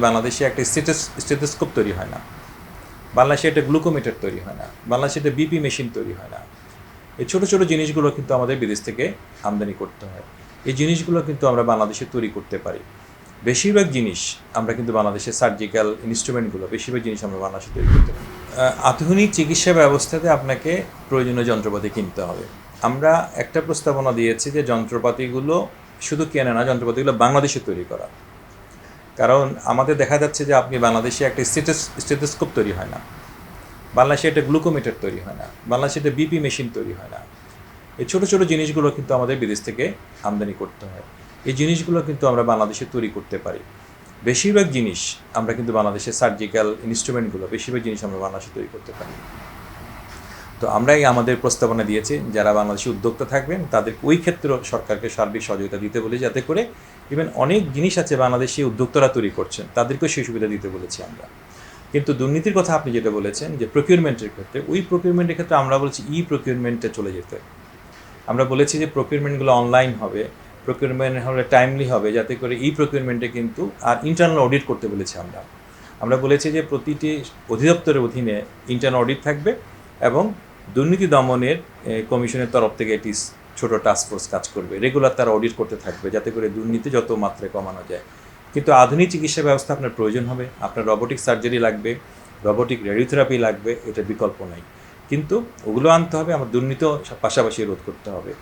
বাংলাদেশে একটা স্টেথোস্কোপ তৈরি হয় না। বাংলাদেশে একটা গ্লুকোমিটার তৈরি হয় না। বাংলাদেশে একটা বিপি মেশিন তৈরি হয় না। এই ছোটো ছোটো জিনিসগুলো কিন্তু আমাদের বিদেশ থেকে আমদানি করতে হয়। এই জিনিসগুলো কিন্তু আমরা বাংলাদেশে তৈরি করতে পারি। বেশিরভাগ জিনিস আমরা কিন্তু বাংলাদেশের সার্জিক্যাল ইনস্ট্রুমেন্টগুলো বেশিরভাগ জিনিস আমরা বাংলাদেশে তৈরি করতে পারি। আধুনিক চিকিৎসা ব্যবস্থাতে আপনাকে প্রয়োজনীয় যন্ত্রপাতি কিনতে হবে। আমরা একটা প্রস্তাবনা দিয়েছি যে যন্ত্রপাতিগুলো শুধু কেনে না, যন্ত্রপাতিগুলো বাংলাদেশে তৈরি করা। কারণ আমাদের দেখা যাচ্ছে যে আপনি বাংলাদেশে একটা স্টেটাস স্টেথোস্কোপ তৈরি হয় না। বাংলাদেশে একটা গ্লুকোমিটার তৈরি হয় না। বাংলাদেশে একটা বিপি মেশিন তৈরি হয় না। এই ছোটো ছোটো জিনিসগুলো কিন্তু আমাদের বিদেশ থেকে আমদানি করতে হয়। এই জিনিসগুলো কিন্তু আমরা বাংলাদেশে তৈরি করতে পারি। বেশিরভাগ জিনিস আমরা কিন্তু বাংলাদেশের সার্জিক্যাল ইনস্ট্রুমেন্টগুলো বেশিরভাগ জিনিস আমরা বাংলাদেশে তৈরি করতে পারি। তো আমরাই আমাদের প্রস্তাবনা দিয়েছি, যারা বাংলাদেশি উদ্যোক্তা থাকবেন তাদের ওই ক্ষেত্রে সরকারকে সার্বিক সহযোগিতা দিতে বলে, যাতে করে ইভেন অনেক জিনিস আছে বাংলাদেশি উদ্যোক্তারা তৈরি করছেন, তাদেরকেও সেই সুবিধা দিতে বলেছি আমরা। কিন্তু দুর্নীতির কথা আপনি যেটা বলেছেন, যে প্রকিউরমেন্টের ক্ষেত্রে, ওই প্রকিউরমেন্টের ক্ষেত্রে আমরা বলছি ই প্রকিউরমেন্টে চলে যেতে। আমরা বলেছি যে প্রকিউরমেন্টগুলো অনলাইন হবে প্রকিউরমেন্ট হলে টাইমলি হবে, যাতে করে ই প্রকিউরমেন্টে কিন্তু আর ইন্টারনাল অডিট করতে বলেছি আমরা। আমরা বলেছি যে প্রতিটি অধিদপ্তরের অধীনে ইন্টারনাল অডিট থাকবে এবং দুর্নীতি দমনের কমিশনের তরফ থেকে এটি ছোট ফোর্স কাজ করবে। রেগুলার তারা অডিট করতে থাকবে যাতে করে দুর্নীতি যত মাত্রায় কমানো যায়। কিন্তু আধুনিক চিকিৎসা ব্যবস্থা আপনার প্রয়োজন হবে। আপনার রবোটিক সার্জারি লাগবে রবোটিক রেডিওথেরাপি লাগবে এটা বিকল্প নাই। কিন্তু ওগুলো আনতে হবে, আমার দুর্নীতিও পাশাপাশি রোধ করতে হবে।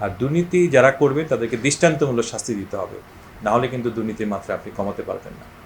আর দুর্নীতি যারা করবে, তাদেরকে দৃষ্টান্তমূলক শাস্তি দিতে হবে। নাহলে কিন্তু দুর্নীতির মাত্রা আপনি কমাতে পারবেন না।